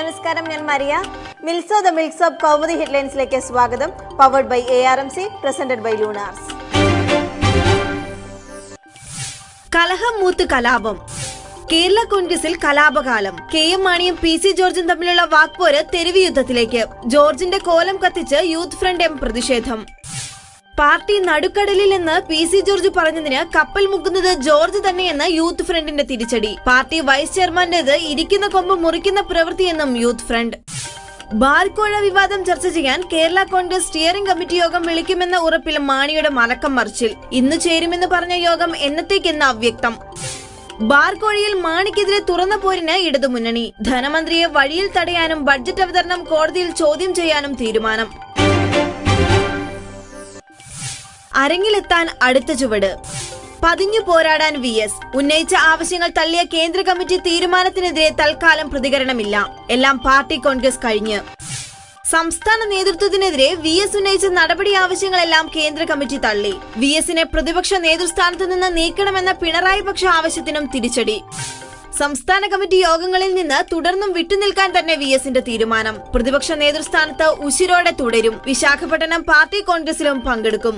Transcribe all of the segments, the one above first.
നമസ്കാരം ഞാൻ മരിയ. മിൽസോ ദ മിൽക്സ് ഓഫ് കൗമുദി ഹെഡ്ലൈൻസിലേക്ക് സ്വാഗതം. Powered by A R M C presented by Lunars കലഹം മൂത്ത് കലാപം. കേരള കോൺഗ്രസിൽ കലാപകാലം. കെ എം മാണിയും പി സി ജോർജും തമ്മിലുള്ള വാക്പോര് തെരുവ് യുദ്ധത്തിലേക്ക്. ജോർജിന്റെ കോലം കത്തിച്ച് യൂത്ത് ഫ്രണ്ട് എം പ്രതിഷേധം. പാർട്ടി നടുക്കടലിൽ എന്ന് പി സി ജോർജ് പറഞ്ഞതിന് കപ്പൽ മുക്കുന്നത് ജോർജ് തന്നെയെന്ന് യൂത്ത് ഫ്രണ്ടിന്റെ തിരിച്ചടി. പാർട്ടി വൈസ് ചെയർമാന്റേത് ഇരിക്കുന്ന കൊമ്പ് മുറിക്കുന്ന പ്രവൃത്തിയെന്നും യൂത്ത് ഫ്രണ്ട്. ബാർക്കോഴ വിവാദം ചർച്ച ചെയ്യാൻ കേരള കോൺഗ്രസ് സ്റ്റിയറിംഗ് കമ്മിറ്റി യോഗം വിളിക്കുമെന്ന ഉറപ്പിൽ മാണിയുടെ മലക്കം മറിച്ചിൽ. ഇന്ന് ചേരുമെന്ന് പറഞ്ഞ യോഗം എന്നത്തേക്കെന്ന് അവ്യക്തം. ബാർക്കോഴിയിൽ മാണിക്കെതിരെ തുറന്ന പോരിന് ഇടതുമുന്നണി. ധനമന്ത്രിയെ വഴിയിൽ തടയാനും ബഡ്ജറ്റ് അവതരണം കോടതിയിൽ ചോദ്യം ചെയ്യാനും തീരുമാനം. അരങ്ങിലെത്താൻ അടുത്ത ചുവട്. പതിഞ്ഞു പോരാടാൻ വി എസ്. ഉന്നയിച്ച ആവശ്യങ്ങൾ തള്ളിയ കേന്ദ്ര കമ്മിറ്റി തീരുമാനത്തിനെതിരെ തൽക്കാലം പ്രതികരണമില്ല. എല്ലാം പാർട്ടി കോൺഗ്രസ് കഴിഞ്ഞ്. സംസ്ഥാന നേതൃത്വത്തിനെതിരെ വി എസ് ഉന്നയിച്ച നടപടി ആവശ്യങ്ങളെല്ലാം കേന്ദ്ര കമ്മിറ്റി തള്ളി. വി എസിനെ പ്രതിപക്ഷ നേതൃസ്ഥാനത്ത് നിന്ന് നീക്കണമെന്ന പിണറായി പക്ഷ ആവശ്യത്തിനും തിരിച്ചടി. സംസ്ഥാന കമ്മിറ്റി യോഗങ്ങളിൽ നിന്ന് തുടർന്നും വിട്ടുനിൽക്കാൻ തന്നെ വി എസിന്റെ തീരുമാനം. പ്രതിപക്ഷ നേതൃസ്ഥാനത്ത് ഉശിരോടെ തുടരും. വിശാഖപട്ടണം പാർട്ടി കോൺഗ്രസിലും പങ്കെടുക്കും.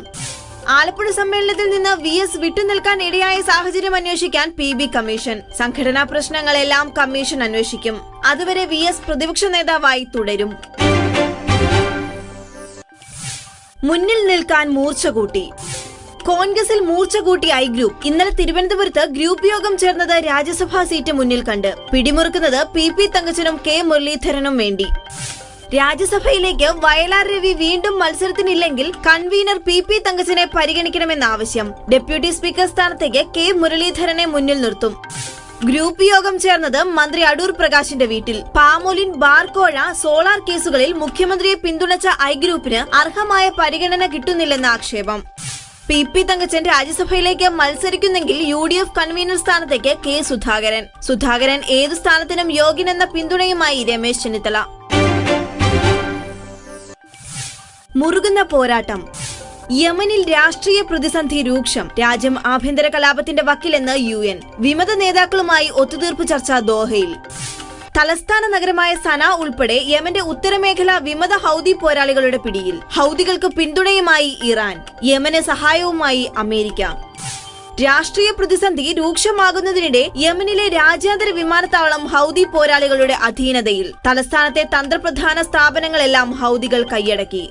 ആലപ്പുഴ സമ്മേളനത്തിൽ നിന്ന് വി എസ് വിട്ടുനിൽക്കാൻ ഇടയായ സാഹചര്യം അന്വേഷിക്കാൻ പി ബി കമ്മീഷൻ. സംഘടനാ പ്രശ്നങ്ങളെല്ലാം കമ്മീഷൻ അന്വേഷിക്കും. അതുവരെ വി എസ് പ്രതിപക്ഷ നേതാവായി തുടരും. മുന്നിൽ നിൽക്കാൻ മൂർച്ച കൂട്ടി. കോൺഗ്രസിൽ മൂർച്ച കൂട്ടി ഐ ഗ്രൂപ്പ്. ഇന്നലെ തിരുവനന്തപുരത്ത് ഗ്രൂപ്പ് യോഗം ചേർന്നത് രാജ്യസഭാ സീറ്റ് മുന്നിൽ കണ്ട് പിടിമുറുക്കുന്നത് പി പി തങ്കച്ചനും കെ മുരളീധരനും വേണ്ടി. രാജ്യസഭയിലേക്ക് വയലാർ രവി വീണ്ടും മത്സരത്തിനില്ലെങ്കിൽ കൺവീനർ പി പി തങ്കച്ചനെ പരിഗണിക്കണമെന്ന ആവശ്യം ഡെപ്യൂട്ടി സ്പീക്കർ സ്ഥാനത്തേക്ക് കെ മുരളീധരനെ മുന്നിൽ നിർത്തും. ഗ്രൂപ്പ് യോഗം ചേർന്നത് മന്ത്രി അടൂർ പ്രകാശിന്റെ വീട്ടിൽ. പാമോലിൻ ബാർകോഴ സോളാർ കേസുകളിൽ മുഖ്യമന്ത്രിയെ പിന്തുണച്ച ഐ ഗ്രൂപ്പിന് അർഹമായ പരിഗണന കിട്ടുന്നില്ലെന്ന ആക്ഷേപം. പി പി തങ്കച്ചൻ രാജ്യസഭയിലേക്ക് മത്സരിക്കുന്നെങ്കിൽ യു ഡി എഫ് കൺവീനർ സ്ഥാനത്തേക്ക് കെ സുധാകരൻ. സുധാകരൻ ഏത് സ്ഥാനത്തിനും യോഗ്യനെന്ന പിന്തുണയുമായി രമേശ് ചെന്നിത്തല. മുറുകുന്ന പോരാട്ടം. യമനിൽ രാഷ്ട്രീയ പ്രതിസന്ധി രൂക്ഷം. രാജ്യം ആഭ്യന്തര കലാപത്തിന്റെ വക്കിലെന്ന് യു എൻ. വിമത നേതാക്കളുമായി ഒത്തുതീർപ്പ് ചർച്ച ദോഹയിൽ. തലസ്ഥാന നഗരമായ സന ഉൾപ്പെടെ യമന്റെ ഉത്തരമേഖല വിമത ഹൗദി പോരാളികളുടെ പിടിയിൽ. ഹൗദികൾക്ക് പിന്തുണയുമായി ഇറാൻ. യമന് സഹായവുമായി അമേരിക്ക. രാഷ്ട്രീയ പ്രതിസന്ധി രൂക്ഷമാകുന്നതിനിടെ യമനിലെ രാജ്യാന്തര വിമാനത്താവളം ഹൗദി പോരാളികളുടെ അധീനതയിൽ. തലസ്ഥാനത്തെ തന്ത്രപ്രധാന സ്ഥാപനങ്ങളെല്ലാം ഹൗദികൾ കൈയടക്കി.